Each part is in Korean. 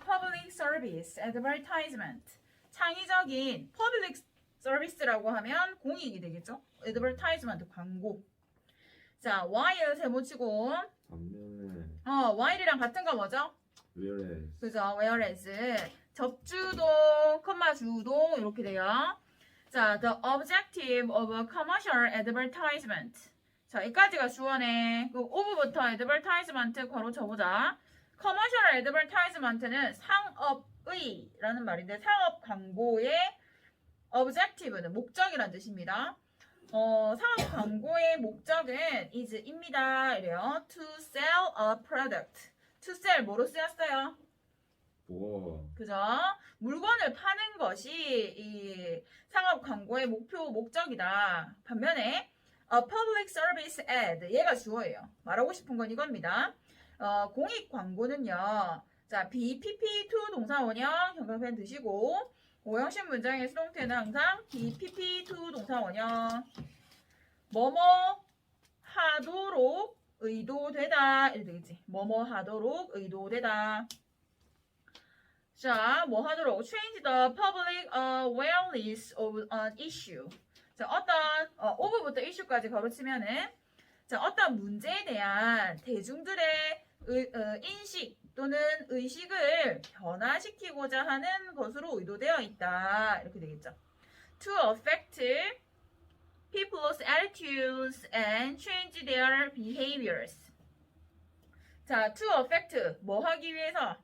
public service advertisement. 창의적인 public service라고 하면 공익이 되겠죠? advertisement 광고. 자, while 세모치고 반면에 어, while이랑 같은 거 뭐죠? whereas 그죠? whereas 접주동, 컴마 주동 이렇게 돼요. 자, the objective of a commercial advertisement. 자, 여기까지가 주어네. 그 of부터 advertisement 괄호 쳐보자. Commercial advertisement는 상업의라는 말인데 상업 광고의 objective는 목적이란 뜻입니다. 어, 상업 광고의 목적은 is입니다. 이래요. to sell a product. to sell 뭐로 쓰였어요? 뭐 그죠? 물건을 파는 것이 이 상업 광고의 목표 목적이다. 반면에 a public service ad 얘가 주어예요. 말하고 싶은 건 이겁니다. 어, 공익 광고는요. 자, BPP2 동사 원형 형광펜 드시고 오형식 문장의 수동태는 항상 BPP2 동사 원형 뭐뭐 하도록 의도되다 되겠지. 뭐뭐 하도록 의도되다. 자, 뭐 하도록 change the public awareness of an issue. 자, 어떤 어, over부터 issue까지 가로치면은 자, 어떤 문제에 대한 대중들의 의- 어, 인식 또는 의식을 변화시키고자 하는 것으로 의도되어 있다. 이렇게 되겠죠. To affect people's attitudes and change their behaviors. 자, to affect 뭐 하기 위해서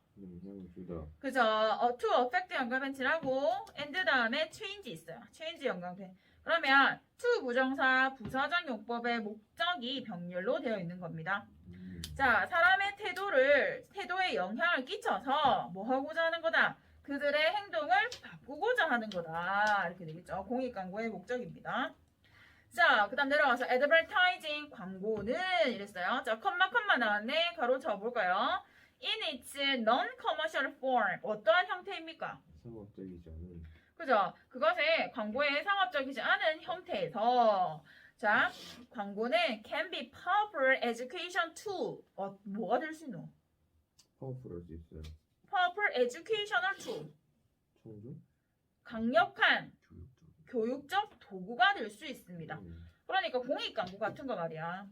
그죠? 어, to affect 연관펜치라고 and 다음에 change 있어요. change 연관펜. 그러면 to 부정사 부사적 용법의 목적이 병렬로 되어 있는 겁니다. 음, 자, 사람의 태도를 태도에 영향을 끼쳐서 뭐 하고자 하는 거다. 그들의 행동을 바꾸고자 하는 거다. 이렇게 되겠죠. 공익 광고의 목적입니다. 자, 그다음 내려가서 advertising 광고는 이랬어요. 자, 컴마 컴마 나왔네. 가로 쳐 볼까요? In its non-commercial form 어떠한 형태입니까? 상업적이지 않은 그죠? 그것의 광고의 상업적이지 않은 형태에서 자 광고는 can be powerful education tool 어, 뭐가 될 수 있노? 파워풀 할 수 있어요 powerful educational tool 청중 강력한 교육적 교육적 도구가 될 수 있습니다. 음, 그러니까 공익 광고 같은 거 말이야.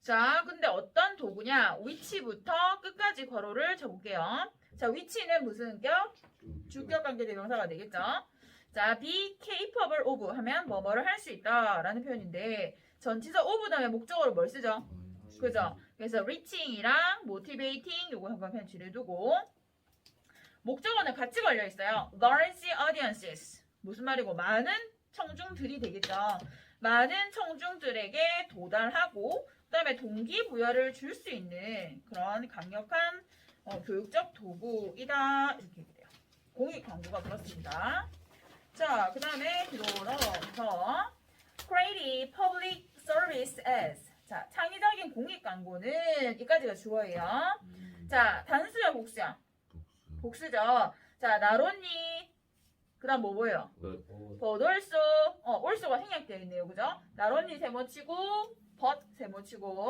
자, 근데 어떤 도구냐? 위치부터 끝까지 괄호를 쳐볼게요. 자, 위치는 무슨 격? 주격 관계 대명사가 되겠죠. 자, be capable of 하면 뭐뭐를 할 수 있다라는 표현인데 전치사 of 다음에 목적어로 뭘 쓰죠? 그죠? 그래서 reaching이랑 motivating 요거 형광펜 뒤에 두고 목적어는 같이 걸려 있어요. large audiences 무슨 말이고 많은 청중들이 되겠죠. 많은 청중들에게 도달하고 그다음에 동기부여를 줄 수 있는 그런 강력한 어, 교육적 도구이다 이렇게 돼요. 공익 광고가 그렇습니다. 자, 그 다음에 넘어가서 creative public service as 자, 창의적인 공익 광고는 여기까지가 주어예요. 음, 자, 단수야, 복수야? 복수 복수죠. 자, 나론니 그 다음 뭐 보여요? also 어, also가 생략되어 있네요. 그죠? 나론니 세모 치고 but 세모 치고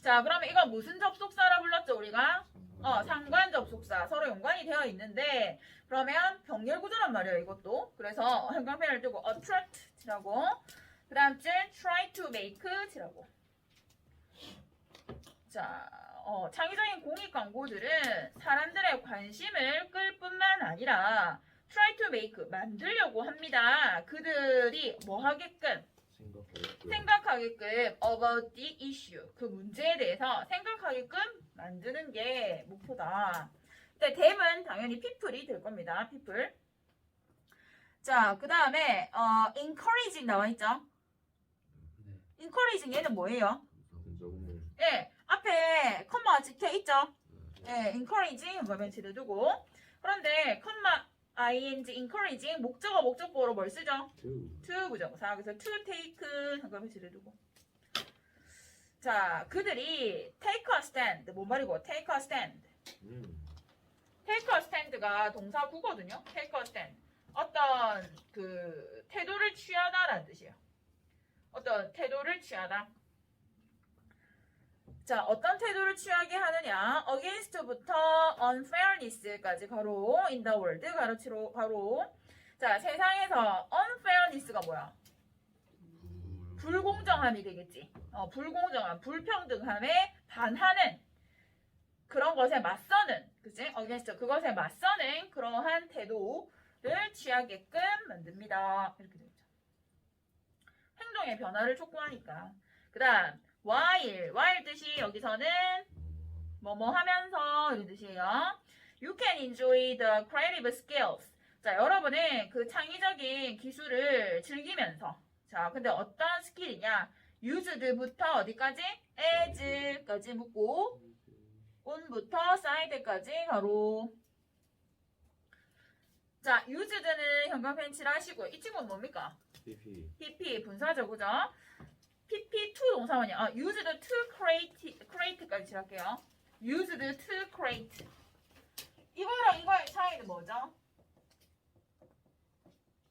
자, 그러면 이거 무슨 접속사라 불렀죠, 우리가? 어, 상관 접속사 서로 연관이 되어 있는데 그러면 병렬 구조란 말이에요 이것도. 그래서 형광펜을 뜨고 attract라고 그 다음 줄 try to make라고. 자 어, 창의적인 공익 광고들은 사람들의 관심을 끌 뿐만 아니라 try to make 만들려고 합니다. 그들이 뭐 하게끔 생각하겠고요 생각하게끔 about the issue 그 문제에 대해서 생각하게끔 만드는 게 목표다. 근데 댐은 당연히 people이 될 겁니다. people. 자, 그 다음에 어, encouraging 나와 있죠? encouraging 얘는 뭐예요? 예, 앞에 컴마가 찍혀 있죠? 예, encouraging 그러면 지를 두고 그런데 컴마 ing encouraging 목적어 목적보로 뭘 쓰죠? to to 부정사 그래서 to take 잠깐 만 지를 두고 자 그들이 take a stand 뭔 말이고 take a stand 음, take a stand가 동사 구거든요 take a stand 어떤 그 태도를 취하다라는 뜻이에요 어떤 태도를 취하다 자, 어떤 태도를 취하게 하느냐? against부터 unfairness까지 가로 in the world 가로치로 가로. 자, 세상에서 unfairness가 뭐야? 불공정함이 되겠지. 어, 불공정함, 불평등함에 반하는 그런 것에 맞서는, 그치? against 그것에 맞서는 그러한 태도를 취하게끔 만듭니다. 이렇게 되죠. 행동의 변화를 촉구하니까. 그 다음, while. while 뜻이 여기서는 뭐뭐 하면서 이런 뜻이에요. You can enjoy the creative skills. 자, 여러분은 그 창의적인 기술을 즐기면서. 자, 근데 어떤 스킬이냐? used부터 어디까지? as까지 묻고, on부터 side까지 가로. 자, used는 형광펜 칠 하시고, 이 친구는 뭡니까? PP PP 분사죠, 그죠? PP to 동사원이야. 아, used to create, create까지 칠할게요. used to create. 이거랑 이거의 차이는 뭐죠?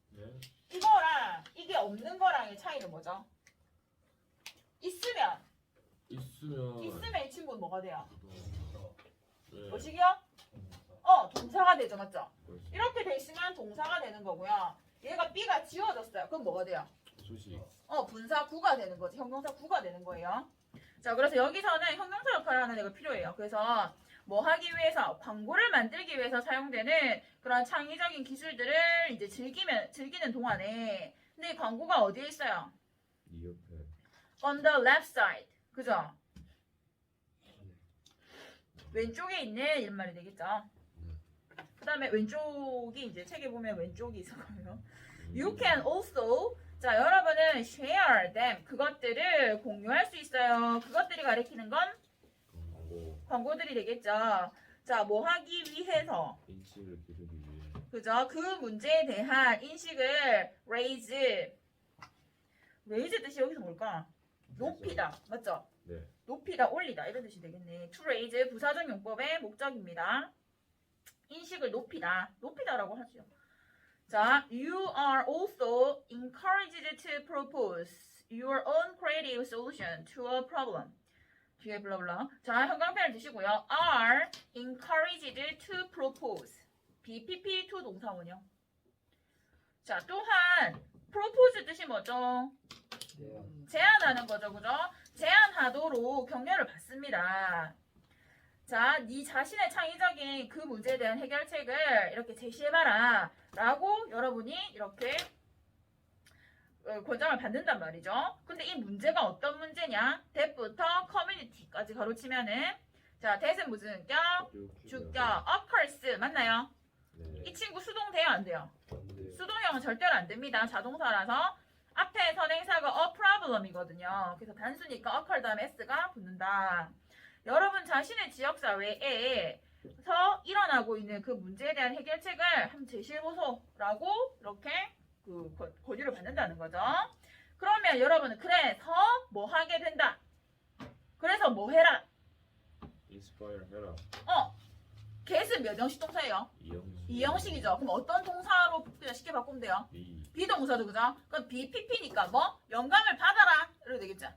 네 이거랑 이게 없는 거랑의 차이는 뭐죠? 있으면 있으면 있으면 이 친구는 뭐가 돼요? 네 뭐시기요? 어 동사가 되죠 맞죠? 이렇게 돼 있으면 동사가 되는 거고요 얘가 B가 지워졌어요 그럼 뭐가 돼요? 소식 어 분사 구가 되는 거지 형용사 구가 되는 거예요 자 그래서 여기서는 형용사 역할을 하는 애가 필요해요 그래서 뭐 하기 위해서 광고를 만들기 위해서 사용되는 그런 창의적인 기술들을 이제 즐기면 즐기는 동안에 근데 이 광고가 어디에 있어요? 이 옆에 on the left side. 그죠? 왼쪽에 있는 이런 말이 되겠죠. 그 다음에 왼쪽이 이제 책에 보면 왼쪽이 있을 거예요. You can also 자 여러분은 share them 그것들을 공유할 수 있어요. 그것들이 가리키는 건 광고 광고들이 되겠죠. 자 뭐 하기 위해서 인식을 기르기 위해 그죠? 그 문제에 대한 인식을 raise raise 뜻이 여기서 뭘까? 높이다 맞죠? 네 높이다, 올리다 이런 뜻이 되겠네. to raise 부사적 용법의 목적입니다. 인식을 높이다, 높이다라고 하죠. 자, you are also encouraged to propose your own creative solution to a problem. 뒤에 블라블라. 자, 형광펜을 드시고요. are encouraged to propose. BPP to 동사원이요. 자, 또한 propose 뜻이 뭐죠? 제안하는 거죠, 그죠? 제안하도록 격려를 받습니다. 자, 네 자신의 창의적인 그 문제에 대한 해결책을 이렇게 제시해봐라. 라고 여러분이 이렇게 어, 권장을 받는단 말이죠. 근데 이 문제가 어떤 문제냐? that부터 community까지 가로치면은 자, that은 무슨 격? 주격, occurs 맞나요? 네 이 친구 수동 돼요, 안 돼요? 수동형은 절대로 안 됩니다. 자동사라서 앞에 선행사가 a problem이거든요. 그래서 단수니까 occur 다음에 s가 붙는다. 여러분 자신의 지역사 외에 서 일어나고 있는 그 문제에 대한 해결책을 한번 제시해보소라고 이렇게 그 권- 권유를 받는다는 거죠. 그러면 여러분은 그래서 뭐 하게 된다. 그래서 뭐 해라. 인스파이어 해라 어, get은 몇 형식 동사예요? 이영식 이형식이죠. 그럼 어떤 동사로 그냥 쉽게 바꾸면 돼요? 이 비동사죠, 그죠? 그럼 BPP니까 뭐? 영감을 받아라. 이래도 되겠죠?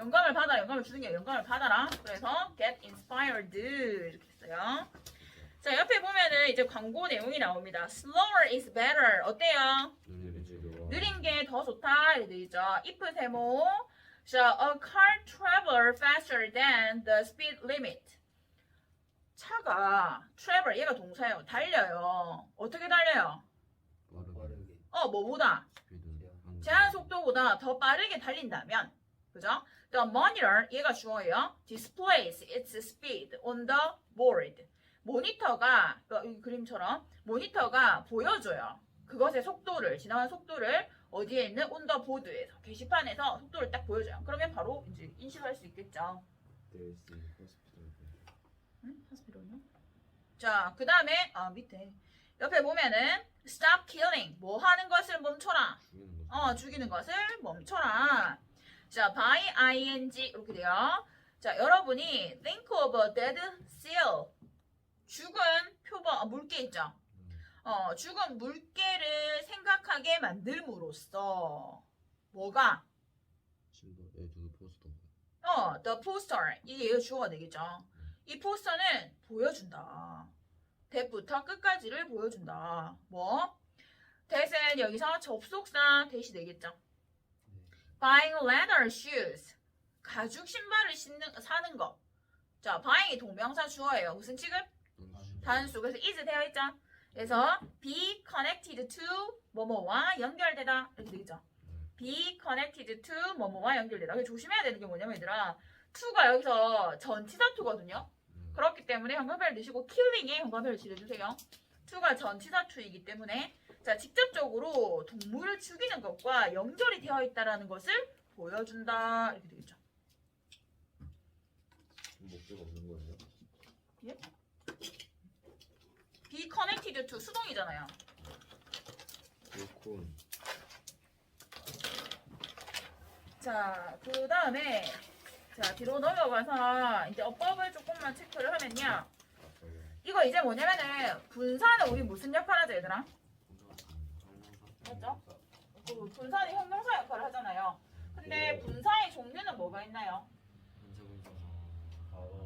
예. 영감을 받아라. 영감을 주는 게 영감을 받아라. 그래서 get inspired 이렇게 했어요. 자, 옆에 보면은 이제 광고 내용이 나옵니다. slower is better. 어때요? 느린 게 더 좋다. 되겠죠. if 세모. 자, a car travel faster than the speed limit. 차가 travel 얘가 동사예요. 달려요. 어떻게 달려요? 어, 뭐보다? 제한 속도보다 더 빠르게 달린다면, 그죠? The monitor, 얘가 주어예요. displays its speed on the board. 모니터가, 어, 이 그림처럼, 모니터가 보여줘요. 그것의 속도를, 지나간 속도를 어디에 있는 on the board에서, 게시판에서 속도를 딱 보여줘요. 그러면 바로 이제 인식할 수 있겠죠. 데이시 호스피탈 응? 하스피로요? 자, 그 다음에, 아, 밑에. 옆에 보면은, stop killing. 뭐 하는 것을 멈춰라. 어, 죽이는 것을 멈춰라. 자, by ing 이렇게 돼요. 자, 여러분이 think of a dead seal. 죽은 표범, 아, 물개 있죠? 어, 죽은 물개를 생각하게 만들므로써 뭐가? 포스터 어, the poster. 이게 주어가 되겠죠. 이 포스터는 보여준다. 대부터 끝까지를 보여준다. 뭐? 대신 여기서 접속사 대시 되겠죠. 네. buying leather shoes. 가죽 신발을 신는, 사는 거. 자, buying이 동명사 주어예요. 무슨 취급? 단수. 그래서 is 되어 있죠. 그래서 be connected to 뭐뭐와 연결되다. 이렇게 되겠죠. be connected to 뭐뭐와 연결되다. 조심해야 되는 게 뭐냐면 얘들아. to가 여기서 전치사 to거든요. 그렇기 때문에 형광펜을 넣으시고 killing에 형광펜을 칠해주세요. to가 전치사 to이기 때문에 자 직접적으로 동물을 죽이는 것과 연결이 되어 있다라는 것을 보여준다 이렇게 되겠죠. 목적 없는 거예요? be connected to 수동이잖아요. 그렇군. 자, 그 다음에 자 뒤로 넘어가서 이제 어법을 조금만 체크를 하면요. 아까요. 이거 이제 뭐냐면은 분사는 우리 무슨 역할 하죠, 얘들아? 맞죠? 그 분사는 형용사 역할을 하잖아요. 근데 분사의 종류는 뭐가 있나요?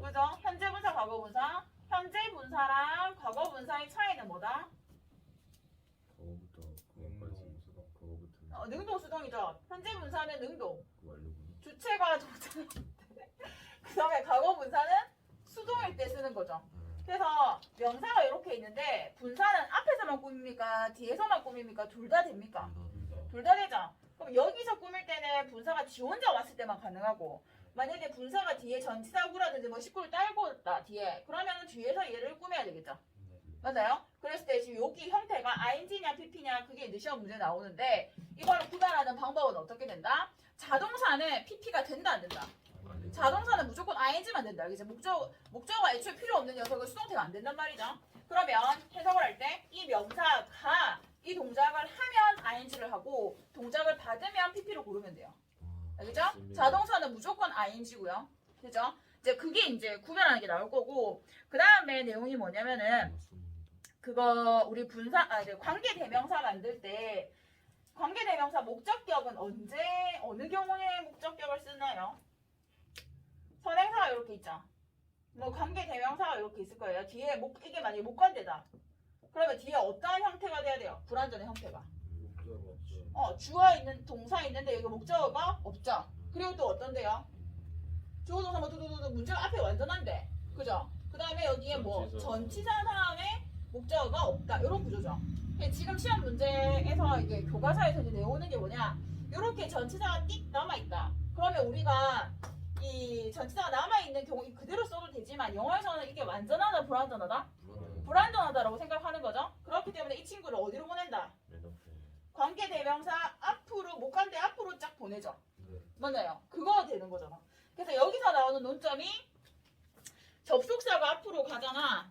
그죠? 현재 분사, 과거 분사. 현재 분사랑 과거 분사의 차이는 뭐다? 그거부터 그거까지. 그거부터 어, 능동 수동이죠. 현재 분사는 능동. 그 완료구나. 주체가 동사일 때. 그 다음에 과거 분사는 수동일 때 쓰는 거죠. 그래서 명사가 이렇게 있는데 분사는 앞에서만 꾸밉니까? 뒤에서만 꾸밉니까? 둘 다 됩니까? 둘 다 되죠. 그럼 여기서 꾸밀 때는 분사가 지 혼자 왔을 때만 가능하고 만약에 분사가 뒤에 전치사구라든지 뭐 식구를 딸고 있다 뒤에 그러면은 뒤에서 얘를 꾸며야 되겠죠. 맞아요? 그랬을 때 지금 여기 형태가 ing냐 pp냐 그게 이제 시험 문제 나오는데 이거를 구별하는 방법은 어떻게 된다? 자동사는 pp가 된다 안 된다? 자동사는 무조건 ing만 된다. 알겠지? 목적 목적어가 애초에 필요 없는 녀석은 수동태가 안 된단 말이죠. 그러면 해석을 할 때 이 명사가 이 동작을 하면 ing를 하고 동작을 받으면 pp로 고르면 돼요. 알겠죠? 맞습니다. 자동사는 무조건 ing고요. 그죠? 이제 그게 이제 구별하는 게 나올 거고 그 다음에 내용이 뭐냐면은 그거 우리 분사 아 이제 관계 대명사 만들 때 관계 대명사 목적격은 언제 어느 경우에 목적격을 쓰나요? 선행사가 이렇게 있죠. 뭐 관계 대명사가 이렇게 있을 거예요. 뒤에 목 이게 만약에 목관대다. 그러면 뒤에 어떠한 형태가 돼야 돼요? 불완전의 형태가. 어 주어 있는 동사 있는데 여기 목적어가 없죠. 그리고 또 어떤데요? 주어 동사 뭐 두두두두 문제가 앞에 완전한데 그죠? 그 다음에 여기에 뭐 전치사. 다음에 목적어가 없다 이런 구조죠. 지금 시험 문제에서 이게 교과서에서 이제 내오는 게 뭐냐? 이렇게 전치사가 띡 남아 있다. 그러면 우리가 이 전치사가 남아 있는 경우 그대로 써도 되지만 영어에서는 이게 완전하다 불완전하다 불완전하다라고 생각하는 거죠. 그렇기 때문에 이 친구를 어디로 보낸다? 관계 대명사 앞으로 목관대 앞으로 쫙 보내죠. 맞아요. 그거 되는 거잖아. 그래서 여기서 나오는 논점이 접속사가 앞으로 가잖아.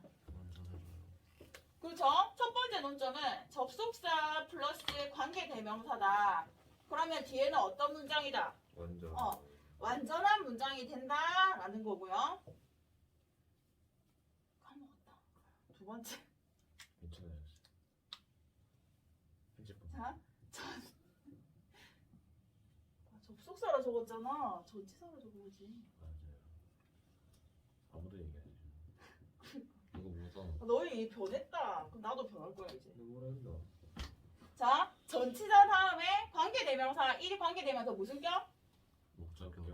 그렇죠? 첫 번째 논점은 접속사 플러스 관계 대명사다. 그러면 뒤에는 어떤 문장이다? 완전. 어. 완전한 문장이 된다라는 거고요. 까먹었다. 두 번째. 괜찮아요. 편집본. 자, 전. 아, 접속사라 적었잖아. 전치사라 적어야지. 맞아요. 아무도 얘기 안 해줘. 이거 뭐가 아, 너희 변했다. 그럼 나도 변할 거야 이제. 누구라 했나? 자, 전치사 다음에 관계 대명사 1위 관계 대명사 무슨 격?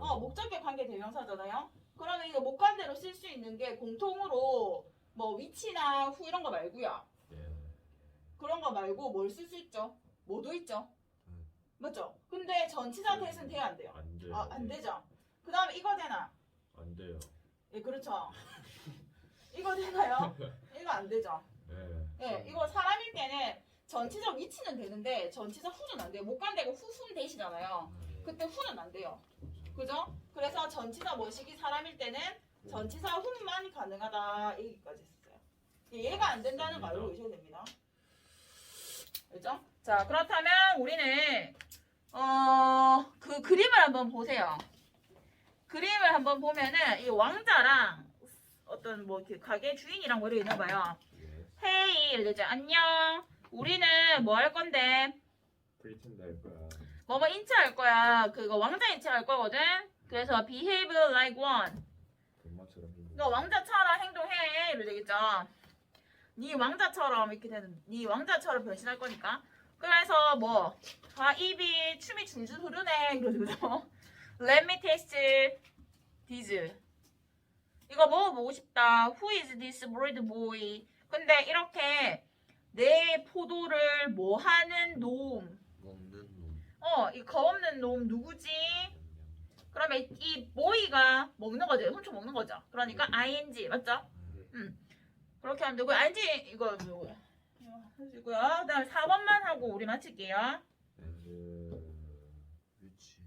어, 목적격 관계 대명사잖아요. 그러면 이거 목관대로 쓸 수 있는 게 공통으로 뭐 위치나 후 이런 거 말고요. 예. 그런 거 말고 뭘 쓸 수 있죠? 뭐도 있죠. 음. 맞죠? 근데 전치사 대신 돼야 안 돼요. 안 돼요. 아, 안 되죠. 그 다음에 이거 되나? 안 돼요. 예, 그렇죠. 이거 되나요? 이거 안 되죠. 예. 예, 이거 사람일 때는 전치사 위치는 되는데 전치사 후는 안 돼요. 목관대고 후순 대시잖아요. 그때 후는 안 돼요. 그죠? 그래서 전치사 뭐시기 사람일 때는 전치사 후만 가능하다 여기까지 했어요. 얘가 안 된다는 말로 오셔야 됩니다. 알죠? 자 그렇다면 우리는 어 그 그림을 한번 보세요. 그림을 한번 보면은 이 왕자랑 어떤 뭐 이렇게 가게 주인이랑 뭐 이렇게 있나 봐요. 예. 헤이 이제 안녕. 우리는 뭐 할 건데? 프리텐드 할 거야. 뭐뭐 인체할 거야. 그거 왕자 인체할 거거든. 그래서 behave like one. 엄마처럼. 너 왕자처럼 행동해 이래 되겠죠. 네 왕자처럼 이렇게 되는 네 왕자처럼 변신할 거니까. 그래서 뭐 아, 입이 춤이 줄줄 흐르네 이러죠 그죠? Let me taste this. 이거 먹어보고 싶다. Who is this bird boy? 근데 이렇게 내 포도를 뭐 하는 놈. 어, 이 겁없는 놈 누구지? 그러면 이 boy가 먹는 거죠. 훔쳐 먹는 거죠. 그러니까 ing 맞죠? 그렇게 하면 되고 ing 이거 뭐고요? 해주고요. 그다음에 4번만 하고 우리 마칠게요. 그 위치.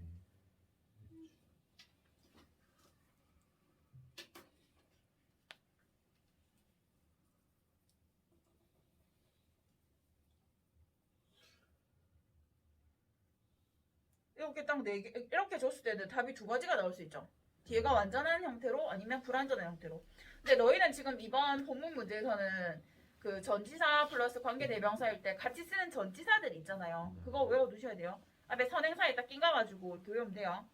이렇게 딱 네 개, 이렇게 줬을 때는 답이 두 가지가 나올 수 있죠. 뒤에가 완전한 형태로 아니면 불완전한 형태로. 근데 너희는 지금 이번 본문 문제에서는 그 전치사 플러스 관계 대명사일 때 같이 쓰는 전치사들이 있잖아요. 그거 외워두셔야 돼요. 앞에 선행사에 딱 끼가가지고 이렇게 외우면 돼요.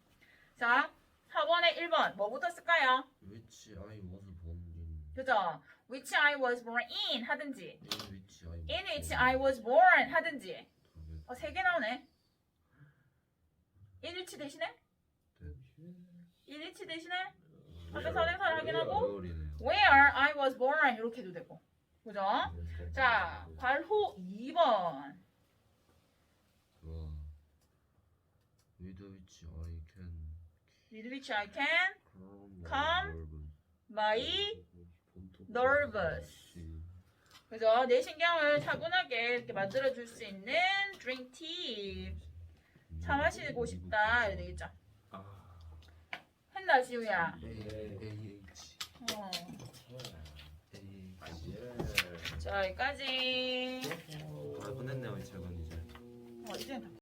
자, 4번에 1번 뭐부터 쓸까요? 위치 I was born in. 그죠? Which I was born in 하든지 In which I. In which I was born 하든지. 어, 세 개 나오네. 1일치 대신에? 1일치 대신에? 앞에 선행사를 확인하고. Where I was born 이렇게 해도 되고 그죠? 자, 괄호 2번 좋아. With which I can. With which I can. Calm. my nervous. 그죠? 내 신경을 차분하게 이렇게 만들어줄 수 있는 drink tea 차 마시고 싶다 이래 되겠죠? 아, 했나 지우야? A A H 어. 자 여기까지 다 끝냈네요 이 책은 이제. 어, 이제는 다